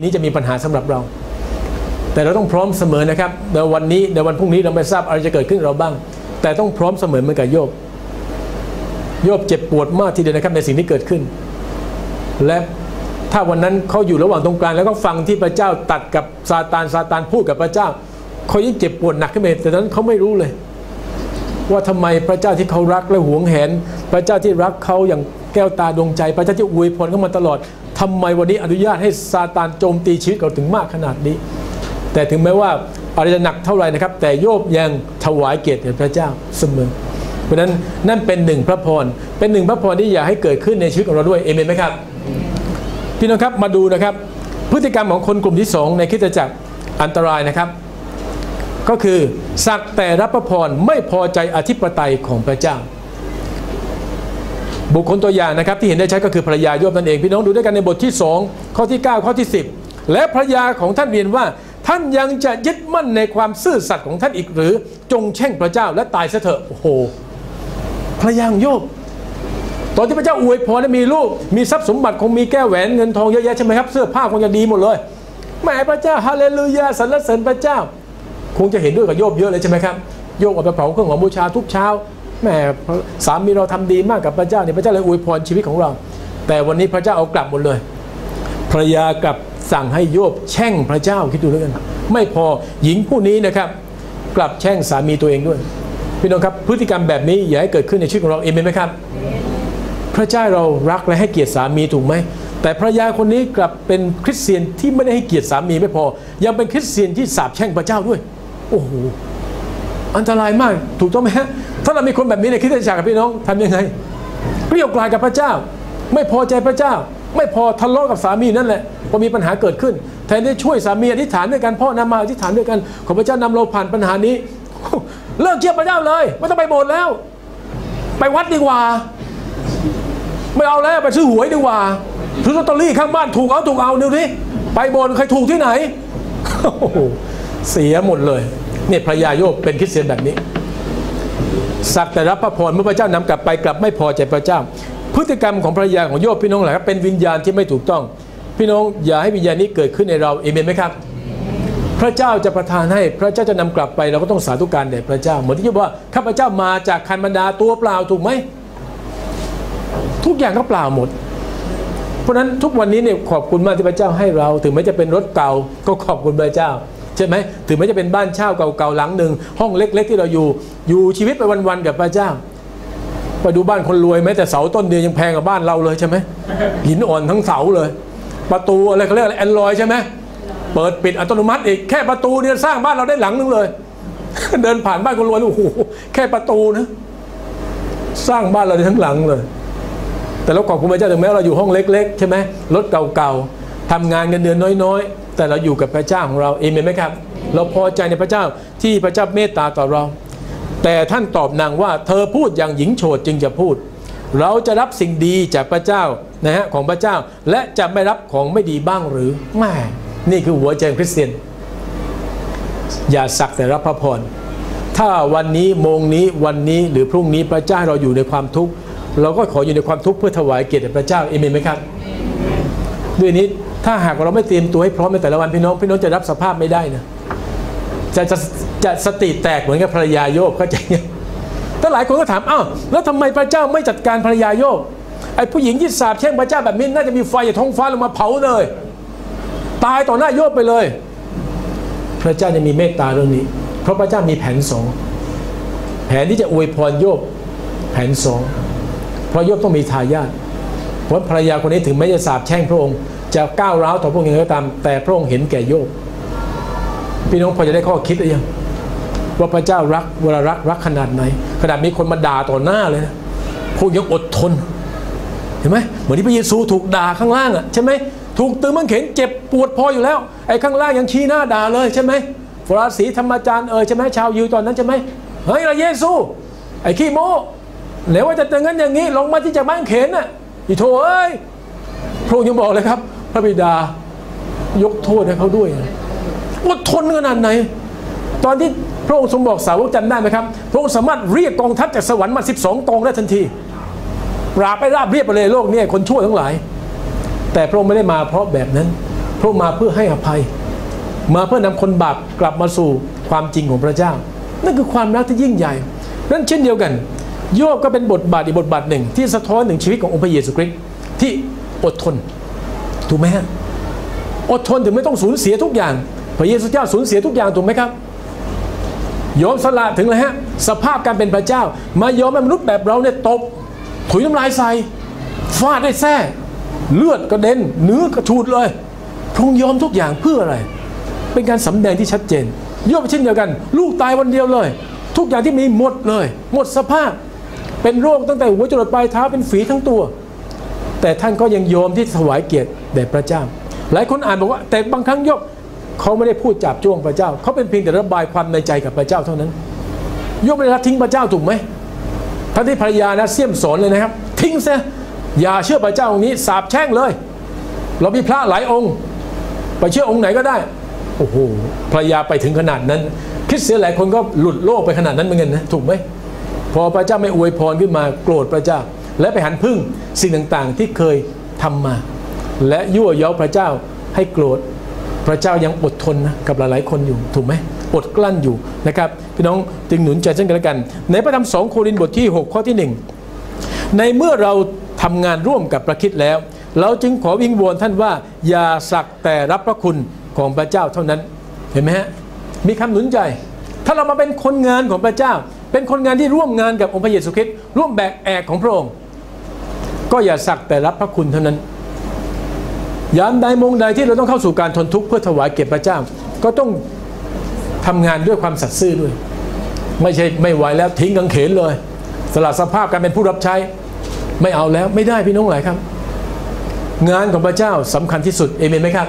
นี้จะมีปัญหาสำหรับเรา แต่เราต้องพร้อมเสมอนะครับในวันนี้ในวันพรุ่งนี้เราไม่ทราบอะไรจะเกิดขึ้นเราบ้าง แต่ต้องพร้อมเสมอเหมือนกับโยบโยบเจ็บปวดมากทีเดียวนะครับในสิ่งที่เกิดขึ้น และถ้าวันนั้นเขาอยู่ระหว่างตรงกลางแล้วก็ฟังที่พระเจ้าตัดกับซาตานซาตานพูดกับพระเจ้าเขายิ่งเจ็บปวดหนักขึ้นไปแต่นนั้นเขาไม่รู้เลย ว่าทำไมพระเจ้าที่เขารักและหวงแหน พระเจ้าที่รักเขาอย่างแก้วตาดวงใจ พระเจ้าที่อวยพรเขามาตลอด ทำไมวันนี้อนุญาตให้ซาตานโจมตีชีวิตเราถึงมากขนาดนี้ แต่ถึงแม้ว่าอะไรจะหนักเท่าไหร่นะครับ แต่โยบยังถวายเกียรติแด่พระเจ้าเสมอ เพราะฉะนั้นนั่นเป็นหนึ่งพระพร เป็นหนึ่งพระพรที่อยากให้เกิดขึ้นในชีวิตของเราด้วยเอเมนไหมครับ พี่น้องครับมาดูนะครับ พฤติกรรมของคนกลุ่มที่สองในคริสตจักรอันตรายนะครับ ก็คือสักแต่รับพระพรไม่พอใจอธิปไตยของพระเจ้า บุคคลตัวอย่างนะครับที่เห็นได้ชัดก็คือภรรยาโยบนั่นเองพี่น้องดูด้วยกันในบทที่ 2 ข้อที่ 9 ข้อที่ 10 และภรรยาของท่านเรียนว่า ท่านยังจะยึดมั่นในความซื่อสัตย์ของท่านอีกหรือจงแช่งพระเจ้าและตายซะเถอะโอ้โหภรรยาของโยบตอนที่พระเจ้าอวยพรมีลูกมีทรัพย์สมบัติคงมีแก้วแหวนเงินทองเยอะแยะใช่ไหมครับเสื้อผ้าคงจะดีหมดเลยแหม่พระเจ้าฮาเลลูยาสรรเสริญพระเจ้า คงจะเห็นด้วยกับโยบเยอะเลยใช่ไหมครับโยบเอาไปเผาเครื่องของบูชาทุกเช้า แหม่สามีเราทำดีมากกับพระเจ้าเนี่ยพระเจ้าเลยอวยพรชีวิตของเรา แต่วันนี้พระเจ้าเอากลับหมดเลยภรรยากลับสั่งให้โยบแช่งพระเจ้าคิดดูแล้วกันไม่พอหญิงผู้นี้นะครับ กลับแช่งสามีตัวเองด้วยพี่น้องครับพฤติกรรมแบบนี้อย่าให้เกิดขึ้นในชีวิตของเราเองไหมครับ พระเจ้าเรารักและให้เกียรติสามีถูกไหมแต่ภรรยาคนนี้กลับเป็นคริสเตียนที่ไม่ได้ให้เกียรติสามีไม่พอ ยังเป็นคริสเตียนที่สาปแช่งพระเจ้าด้วย โอ้โห อันตรายมากถูกต้องไหมฮะถ้าเรามีคนแบบนี้ในคริสตจักรับพี่น้องทำยังไงเกลียวกลายกับพระเจ้า ไม่พอใจพระเจ้า ไม่พอทะเลาะกับสามีนั่นแหละพอมีปัญหาเกิดขึ้นแทนที่ช่วยสามีอธิษฐานด้วยกันพ่อนำมาอธิษฐานด้วยกันขอพระเจ้านำเราผ่านปัญหานี้ เลิกเชื่อพระเจ้าเลย ไม่ต้องไปโบสถ์แล้ว ไปวัดดีกว่า ไม่เอาแล้วไปซื้อหวยดีกว่าซื้อลอตเตอรี่ข้างบ้านถูกเอาถูกเอาเดี๋ยวนี้ไปบนใครถูกที่ไหนเสียหมดเลย เนี่ยพระยาโยบเป็นคริสเตียนแบบนี้ สักแต่รับพระพรเมื่อพระเจ้านำกลับไปกลับไม่พอใจพระเจ้า พฤติกรรมของภรรยาของโยบพี่น้องหลายครับเป็นวิญญาณที่ไม่ถูกต้อง พี่น้องอย่าให้วิญญาณนี้เกิดขึ้นในเราเอเมนไหมครับ พระเจ้าจะประทานให้พระเจ้าจะนำกลับไปเราก็ต้องสาธุการแด่พระเจ้า เหมือนที่โยบว่าข้าพเจ้ามาจากคันบรรดาตัวเปล่าถูกไหมทุกอย่างก็เปล่าหมดเพราะนั้นทุกวันนี้เนี่ยขอบคุณมากที่พระเจ้าให้เรา ถึงแม้จะเป็นรถเก่าก็ขอบคุณพระเจ้า ใช่ไหมถึงแม้จะเป็นบ้านเช่าเก่าๆหลังหนึ่งห้องเล็ก ๆ ที่เราอยู่อยู่ชีวิตไปวันๆกับพระเจ้าไปดูบ้านคนรวยไหมแต่เสาต้นเดียวยังแพงกว่าบ้านเราเลยใช่ไหมหินอ่อนทั้งเสาเลย ประตูอะไรเขาเรียกอะไรแอนดรอยใช่ไหมเปิดปิดอัตโนมัติอีกแค่ประตูเนี่ยสร้างบ้านเราได้หลังนึงเลย เดินผ่านบ้านคนรวยโอ้โหแค่ประตูนะสร้างบ้านเราได้ทั้งหลังเลย แต่เราขอบคุณพระเจ้าถึงแม้เราอยู่ห้องเล็ก ๆ ใช่ไหมรถเก่าๆทำงานเงินเดือนน้อยๆ แต่เราอยู่กับพระเจ้าของเราเองไหมครับ เราพอใจในพระเจ้าที่พระเจ้าเมตตาต่อเรา แต่ท่านตอบนางว่า เธอพูดอย่างหญิงโฉดจึงจะพูด เราจะรับสิ่งดีจากพระเจ้านะฮะของพระเจ้าและจะไม่รับของไม่ดีบ้างหรือแม่นี่คือหัวใจคริสเตียน อย่าสักแต่รับพระพรถ้าวันนี้โมงนี้วันนี้หรือพรุ่งนี้พระเจ้าเราอยู่ในความทุกข์เราก็ขออยู่ในความทุกข์เพื่อถวายเกียรติแด่พระเจ้าเอเมนไหมครับ ด้วยนี้ ถ้าหากเราไม่เตรียมตัวให้พร้อมในแต่ละวันพี่น้องพี่น้องจะรับสภาพไม่ได้นะจะจะจะสติแตกเหมือนกับภรรยาโยบเข้าใจยังถ้าหลายคนก็ถามอ้าวแล้วทำไมพระเจ้าไม่จัดการภรรยาโยบไอ้ผู้หญิงที่สาบแช่งพระเจ้าแบบนี้น่าจะมีไฟจากท้องฟ้าลงมาเผาเลย ตายต่อหน้าโยบไปเลย พระเจ้าจะมีเมตตาเรื่องนี้ เพราะพระเจ้ามีแผนสองแผนที่จะอวยพรโยบแผนสองเพราะโยบต้องมีทายาทเพราะภรรยาคนนี้ถึงแม้จะสาบแช่งพระองค์ จะก้าวร้าวต่อพระองค์ยังไงก็ตาม แต่พระองค์เห็นแก่โยบพี่น้องพอจะได้ข้อคิดหรือยังว่าพระเจ้ารักเวลารักรักขนาดไหนขนาดมีคนมาด่าต่อหน้าเลยนะพวกยังอดทน เห็นไหมเหมือนที่พระเยซูถูกด่าข้างล่างอะใช่ไหมถูกตือมังเขนเจ็บปวดพออยู่แล้วไอ้ข้างล่างยังชี้หน้าด่าเลยใช่ไหมฟราสีธรรมจารย์เออใช่ไหมชาวยิวตอนนั้นใช่ไหมเฮ้ยพระเยซู ไอ้ขี้โม้เหลวว่าจะแต่งงั้นอย่างนี้ลงมาที่จากบ้านเขนน่ะอีโถเอ้ยพระองค์ยังบอกเลยครับ พระบิดายกโทษให้เขาด้วยอดทนขนาดไหน ตอนที่พระองค์ทรงบอกสาวกจำได้ไหมครับ พระองค์สามารถเรียกกองทัพจากสวรรค์มา 12กองได้ทันทีปราบไปราบเรียบไปเลยโลกนี้คนชั่วทั้งหลาย แต่พระองค์ไม่ได้มาเพราะแบบนั้น พราะมาเพื่อให้อภัย มาเพื่อนำคนบาปกลับมาสู่ความจริงของพระเจ้า นั่นคือความรักที่ยิ่งใหญ่ นั่นเช่นเดียวกัน โยบก็เป็นบทบาทอีกบทบาทหนึ่ง ที่สะท้อนถึงชีวิตขององค์พระเยซูคริสต์ที่อดทน ถูกไหมฮะอดทนถึงไม่ต้องสูญเสียทุกอย่าง พระเยซูเจ้าสูญเสียทุกอย่างถูกไหมครับยอมสละถึงเลยฮะสภาพการเป็นพระเจ้า มายอมให้มนุษย์แบบเราเนี่ยตบถุยน้ำลายใส่ฟาดได้แท้เลือดกระเด็นเนื้อกระชูดเลยพระองค์ยอมทุกอย่างเพื่ออะไร เป็นการสำแดงที่ชัดเจนโยบเช่นเดียวกัน ลูกตายวันเดียวเลย ทุกอย่างที่มีหมดเลย หมดสภาพ เป็นโรคตั้งแต่หัวจรดปลายเท้าเป็นฝีทั้งตัว แต่ท่านก็ยังยอมที่ถวายเกียรติ แด่พระเจ้า หลายคนอ่านบอกว่า แต่บางครั้งยบเขาไม่ได้พูดจับจ้วงพระเจ้า เขาเป็นเพียงแต่ระบายความในใจกับพระเจ้าเท่านั้นยบไม่ได้ละทิ้งพระเจ้าถูกไหมท่านที่ภรรยานะเสี่ยมสอนเลยนะครับ ทิ้งซะอย่าเชื่อพระเจ้าองค์นี้สาบแช่งเลย เรามีพระหลายองค์ ไปเชื่อองค์ไหนก็ได้โอ้โหภรรยาไปถึงขนาดนั้นคริสเตียนหลายคนก็หลุดโลกไปขนาดนั้นเหมือนกันนะถูกไหมพอพระเจ้าไม่อวยพรขึ้นมาโกรธพระเจ้า และไปหันพึ่งสิ่งต่างๆที่เคยทำมา และยั่วเย้าพระเจ้าให้โกรธพระเจ้ายังอดทนนะกับหลายๆ คนอยู่ถูกไหมอดกลั้นอยู่นะครับพี่น้องจึงหนุนใจเช่นกันแล้วกัน ในพระธรรมสองโครินธ์บทที่ 6 ข้อที่ 1 ในเมื่อเราทำงานร่วมกับพระคิดแล้ว เราจึงขอวิงวอนท่านว่า อย่าสักแต่รับพระคุณของพระเจ้าเท่านั้นเห็นไหมฮะมีคำหนุนใจ ถ้าเรามาเป็นคนงานของพระเจ้า เป็นคนงานที่ร่วมงานกับองค์พระเยซูคริสต์ร่วมแบกแอกของพระองค์ก็อย่าสักแต่รับพระคุณเท่านั้น ยามใดมงใดที่เราต้องเข้าสู่การทนทุกข์เพื่อถวายเกียรติพระเจ้า ก็ต้องทำงานด้วยความสัตย์ซื่อด้วย ไม่ใช่ไม่ไหวแล้วทิ้งกังเขนเลย สละสภาพการเป็นผู้รับใช้ ไม่เอาแล้วไม่ได้พี่น้องหลายครับ งานของพระเจ้าสำคัญที่สุดเอเมนไหมครับ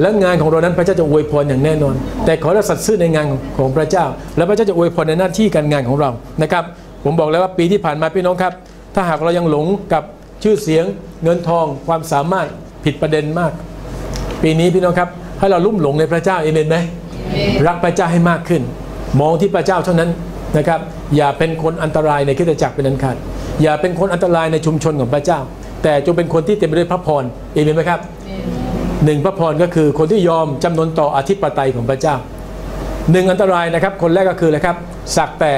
และงานของเรานั้นพระเจ้าจะอวยพรอย่างแน่นอน แต่ขอเราสัตย์ซื่อในงานของพระเจ้า และพระเจ้าจะอวยพรในหน้าที่การงานของเรานะครับ ผมบอกแล้วว่าปีที่ผ่านมาพี่น้องครับ ถ้าหากเรายังหลงกับ ชื่อเสียงเงินทองความสามารถผิดประเด็นมาก ปีนี้พี่น้องครับให้เราลุ่มหลงในพระเจ้าเอเมนไหมรักพระเจ้าให้มากขึ้น มองที่พระเจ้าเท่านั้นนะครับ อย่าเป็นคนอันตรายในคริสตจักรเป็นอันขาดอย่าเป็นคนอันตรายในชุมชนของพระเจ้า แต่จงเป็นคนที่เต็มไปด้วยพระพรเอเมนไหมครับหนึ่งพระพรก็คือคนที่ยอมจำนนต่ออธิปไตยของพระเจ้าหนึ่งอันตรายนะครับ คนแรกก็คืออะไรครับ สักแต่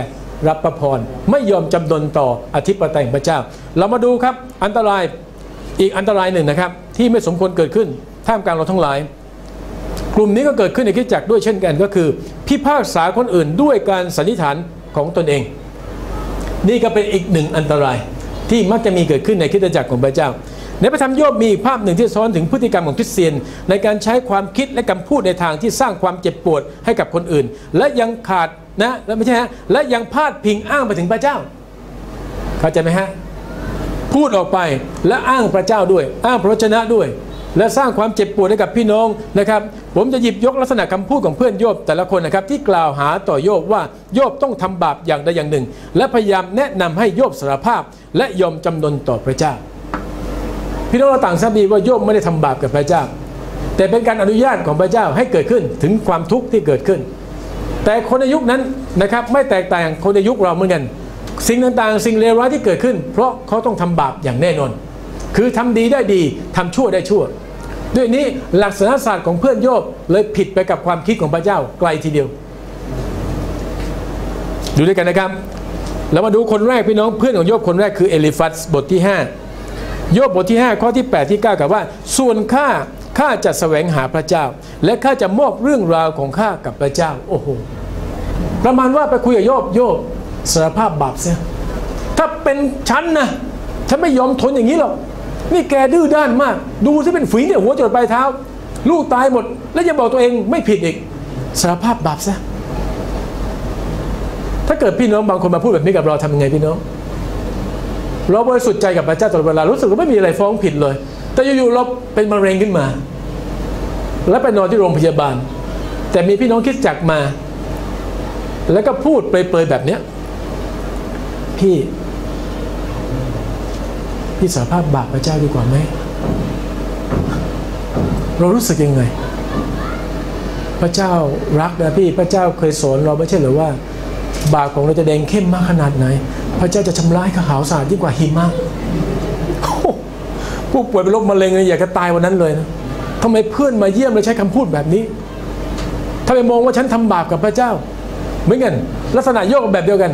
รับพระพรไม่ยอมจำนนต่ออธิปไตยของพระเจ้า เรามาดูครับอันตรายอีกอันตรายหนึ่งนะครับ ที่ไม่สมควรเกิดขึ้นท่ามกลางเราทั้งหลาย กลุ่มนี้ก็เกิดขึ้นในคริสตจักรด้วยเช่นกันก็คือ พิพากษาคนอื่นด้วยการสันนิษฐานของตนเอง นี่ก็เป็นอีกหนึ่งอันตรายที่มักจะมีเกิดขึ้นในคริสตจักรของพระเจ้า ในพระธรรมโยบมีภาพหนึ่งที่ซ้อนถึงพฤติกรรมของคริสเตียน ในการใช้ความคิดและคำพูดในทางที่สร้างความเจ็บปวดให้กับคนอื่น และยังขาดนะและไม่ใช่ฮะและยังพาดพิงอ้างไปถึงพระเจ้า เข้าใจไหมฮะพูดออกไปและอ้างพระเจ้าด้วย อ้างพระวจนะด้วย และสร้างความเจ็บปวดให้กับพี่น้องนะครับ ผมจะหยิบยกลักษณะคำพูดของเพื่อนโยบแต่ละคนนะครับ ที่กล่าวหาต่อโยบว่าโยบต้องทำบาปอย่างใดอย่างหนึ่ง และพยายามแนะนำให้โยบสารภาพ และยอมจำนนต่อพระเจ้า พี่น้องเราต่างทราบดีว่าโยบไม่ได้ทำบาปกับพระเจ้า แต่เป็นการอนุญาตของพระเจ้าให้เกิดขึ้นถึงความทุกข์ที่เกิดขึ้น แต่คนในยุคนั้นนะครับไม่แตกต่างคนในยุคเราเหมือนกัน สิ่งต่างๆ สิ่งเลวร้ายที่เกิดขึ้น เพราะเขาต้องทำบาปอย่างแน่นอน คือทำดีได้ดีทำชั่วได้ชั่ว ด้วยนี้หลักศาสนศาสตร์ของเพื่อนโยบเลยผิดไปกับความคิดของพระเจ้าไกลทีเดียว ดูด้วยกันนะครับแล้วมาดูคนแรกพี่น้องเพื่อนของโยบคนแรกคือเอลิฟัสบทที่ 5 โยบบทที่ 5 ข้อที่ 8 ที่ 9กับว่า ส่วนข้าข้าจะแสวงหาพระเจ้า และข้าจะมอบเรื่องราวของข้ากับพระเจ้าโอ้โหประมาณว่าไปคุยกับโยบโยบสารภาพบาปเสียถ้าเป็นฉันนะฉันไม่ยอมทนอย่างนี้หรอกนี่แกดื้อด้านมาก ดูที่เป็นฝีเนี่ยหัวจดปลายเท้า ลูกตายหมด แล้วยังบอกตัวเองไม่ผิดอีกสารภาพบาปซะถ้าเกิดพี่น้องบางคนมาพูดแบบนี้กับเราทำยังไงพี่น้อง เราบริสุทธิ์ใจกับพระเจ้าตลอดเวลารู้สึกว่าไม่มีอะไรฟ้องผิดเลย แต่อยู่ๆเราเป็นมะเร็งขึ้นมา แล้วไปนอนที่โรงพยาบาล แต่มีพี่น้องคิดจักมา แล้วก็พูดเปรยๆแบบเนี้ยพี่พี่สารภาพบาปพระเจ้าดีกว่าไหม เรารู้สึกยังไง พระเจ้ารักนะพี่ พระเจ้าเคยสอนเราไม่ใช่หรือว่า บาปของเราจะแดงเข้มมากขนาดไหน พระเจ้าจะชำระให้ขาวสะอาดยิ่งกว่าหิมะผู้ป่วยเป็นโรคมะเร็งเลยอยากจะตายวันนั้นเลยนะทำไมเพื่อนมาเยี่ยมแล้วใช้คำพูดแบบนี้ทำไมมองว่าฉันทำบาปกับพระเจ้า เหมือนกันลักษณะโยกแบบเดียวกัน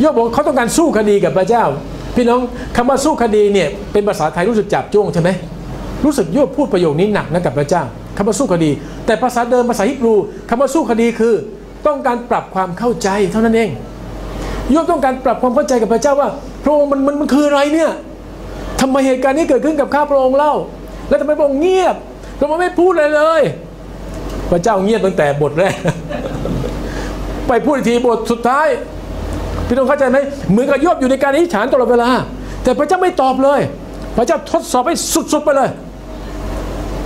โยกบอกเขาต้องการสู้คดีกับพระเจ้า พี่น้องคำว่าสู้คดีเนี่ยเป็นภาษาไทยรู้สึกจับจ้วงใช่ไหมรู้สึกโยกพูดประโยคนี้หนักนะกับพระเจ้าคำว่าสู้คดี แต่ภาษาเดิมภาษาฮิบรูคำว่าสู้คดีคือ ต้องการปรับความเข้าใจเท่านั้นเอง โยบต้องการปรับความเข้าใจกับพระเจ้าว่า พระองค์มันมันมันคืออะไรเนี่ยทำไมเหตุการณ์นี้เกิดขึ้นกับข้าพระองค์เล่า แล้วทำไมพระองค์เงียบทำไมไม่พูดอะไรเลย พระเจ้าเงียบตั้งแต่บทแรกไปพูดอีกทีบทสุดท้ายพี่น้องเข้าใจไหมเหมือนกับโยบอยู่ในการอธิษฐานตลอดเวลา แต่พระเจ้าไม่ตอบเลย พระเจ้าทดสอบให้สุดๆไปเลย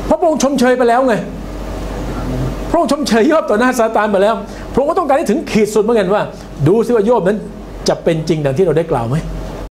เพราะพระองค์ชมเชยไปแล้วไงพระองค์ชมเชยโยบต่อหน้าซาตานไปแล้ว พระองค์ก็ต้องการให้ถึงขีดสุดเหมือนกันว่า ดูซิว่าโยบนั้นจะเป็นจริงดังที่เราได้กล่าวไหม